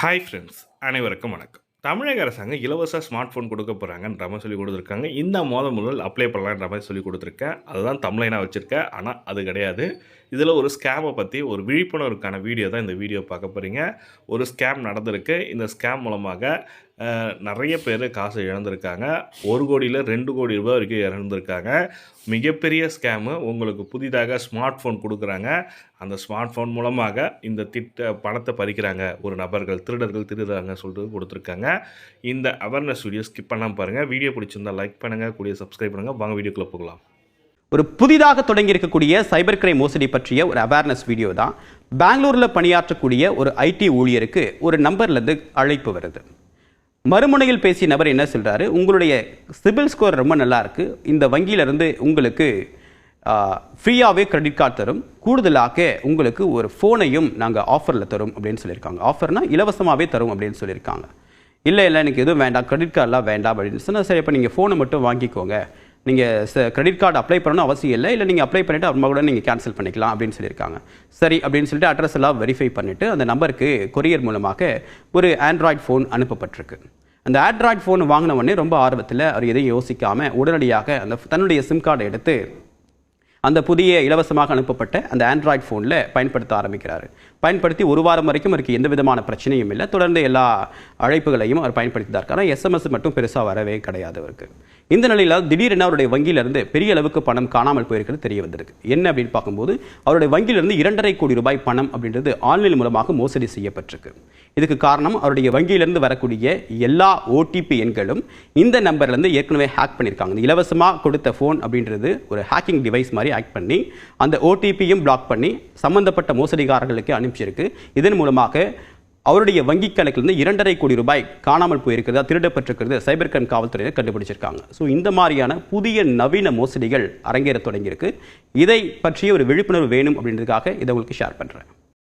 Hi friends அனைவருக்கும் வணக்கம். தமிழக அரசாங்கம் இலவச ஸ்மார்ட் ஃபோன் கொடுக்க போகிறாங்கன்ற மாதிரி சொல்லி கொடுத்துருக்காங்க. இந்த மாதம் முதல் அப்ளை பண்ணலான்ற மாதிரி சொல்லி கொடுத்துருக்கேன். அதுதான் தமிழ்நாக வச்சுருக்கேன். ஆனால் அது கிடையாது. இதில் ஒரு ஸ்கேமை பற்றி ஒரு விழிப்புணர்வுக்கான வீடியோ தான் இந்த வீடியோ பார்க்க போகிறீங்க ஒரு ஸ்கேம் நடந்திருக்கு. இந்த ஸ்கேம் மூலமாக நிறைய பேர் காசு இழந்திருக்காங்க. ஒரு கோடியில் ரெண்டு கோடி ரூபாய் வரைக்கும் இழந்திருக்காங்க. மிகப்பெரிய ஸ்கேமு உங்களுக்கு புதிதாக ஸ்மார்ட் ஃபோன் கொடுக்குறாங்க. அந்த ஸ்மார்ட் ஃபோன் மூலமாக இந்த திட்ட பணத்தை பறிக்கிறாங்க. ஒரு நபர்கள் திருடர்கள் திருடுறாங்க சொல்லிட்டு கொடுத்துருக்காங்க. இந்த அவேர்னஸ் வீடியோ ஸ்கிப் பண்ணாமல் பாருங்கள் வீடியோ பிடிச்சிருந்தால் லைக் பண்ணுங்கள் கூடிய சப்ஸ்கிரைப் பண்ணுங்கள் வாங்க வீடியோக்குள்ளே போகலாம். ஒரு புதிதாக தொடங்கி இருக்கக்கூடிய சைபர் கிரைம் மோசடி பற்றிய ஒரு அவேர்னஸ் வீடியோ தான். பெங்களூரில் பணியாற்றக்கூடிய ஒரு ஐடி ஊழியருக்கு ஒரு நம்பர்லேருந்து அழைப்பு வருது. மறுமுனையில் பேசிய நபர் என்ன சொல்கிறாரு உங்களுடைய சிபில் ஸ்கோர் ரொம்ப நல்லா இருக்குது இந்த வங்கியிலிருந்து உங்களுக்கு ஃப்ரீயாகவே கிரெடிட் கார்டு தரும். கூடுதலாக உங்களுக்கு ஒரு ஃபோனையும் நாங்கள் ஆஃபரில் தரும் அப்படின்னு சொல்லியிருக்காங்க. ஆஃபர்னால் இலவசமாகவே தரும் அப்படின்னு சொல்லியிருக்காங்க. இல்லை இல்லை எனக்கு எதுவும் வேண்டாம். கிரெடிட் கார்டெலாம் வேண்டாம் அப்படின்னு சொன்னால் சரி இப்போ நீங்கள் ஃபோனை மட்டும் வாங்கிக்கோங்க. நீங்கள் கிரெடிட் கார்டு அப்ளை பண்ணணும் அவசியம் இல்லை. இல்லை நீங்கள் அப்ளை பண்ணிவிட்டு அப்புறமா கூட நீங்கள் கேன்சல் பண்ணிக்கலாம் அப்படின்னு சொல்லியிருக்காங்க. சரி அப்படின்னு சொல்லிட்டு அட்ரஸ் எல்லாம் வெரிஃபை பண்ணிவிட்டு அந்த நம்பருக்கு கொரியர் மூலமாக ஒரு ஆண்ட்ராய்ட் ஃபோன் அனுப்பப்பட்டிருக்கு. அந்த ஆண்ட்ராய்ட் ஃபோன் வாங்கின உடனே ரொம்ப ஆர்வத்தில் அவர் எதையும் யோசிக்காமல் உடனடியாக அந்த தன்னுடைய சிம் கார்டை எடுத்து அந்த புதிய இலவசமாக அனுப்பப்பட்ட அந்த ஆண்ட்ராய்ட் ஃபோனில் பயன்படுத்த ஆரம்பிக்கிறார். பயன்படுத்தி ஒரு வாரம் வரைக்கும் அவருக்கு எந்த விதமான பிரச்சனையும் இல்லை. தொடர்ந்து எல்லா அழைப்புகளையும் அவர் பயன்படுத்தி தான் இருக்கார் எஸ்எம்எஸ் மட்டும் பெருசாக வரவே கிடையாது அவருக்கு. இந்த நிலையில் திடீரென அவருடைய வங்கியிலிருந்து பெரிய அளவுக்கு பணம் காணாமல் போயிருக்கிறது தெரிய வந்திருக்கு. என்ன அப்படின்னு பார்க்கும்போது அவருடைய வங்கியிலிருந்து இரண்டரை கோடி ரூபாய் பணம் அப்படின்றது ஆன்லைன் மூலமாக மோசடி செய்யப்பட்டிருக்கு. இதுக்கு காரணம் அவருடைய வங்கியிலிருந்து வரக்கூடிய எல்லா ஓடிபி எண்களும் இந்த நம்பர்லேருந்து ஏற்கனவே ஹேக் பண்ணியிருக்காங்க. இலவசமாக கொடுத்த ஃபோன் அப்படின்றது ஒரு ஹேக்கிங் டிவைஸ் மாதிரி ஆக்ட் பண்ணி அந்த ஓடிபியும் பிளாக் பண்ணி சம்பந்தப்பட்ட மோசடிகாரர்களுக்கு அனுப்பிச்சிருக்கு. இதன் மூலமாக அவருடைய வங்கி கணக்கிலிருந்து இரண்டரை கோடி ரூபாய் காணாமல் போயிருக்கிறதா திருடப்பட்டிருக்கிறது சைபர் கிரைம் காவல்துறையினர் கண்டுபிடிச்சிருக்காங்க. ஸோ இந்த மாதிரியான புதிய நவீன மோசடிகள் அரங்கேற தொடங்கியிருக்கு. இதை பற்றிய ஒரு விழிப்புணர்வு வேணும் அப்படின்றதுக்காக இதை உங்களுக்கு ஷேர் பண்ணுறேன்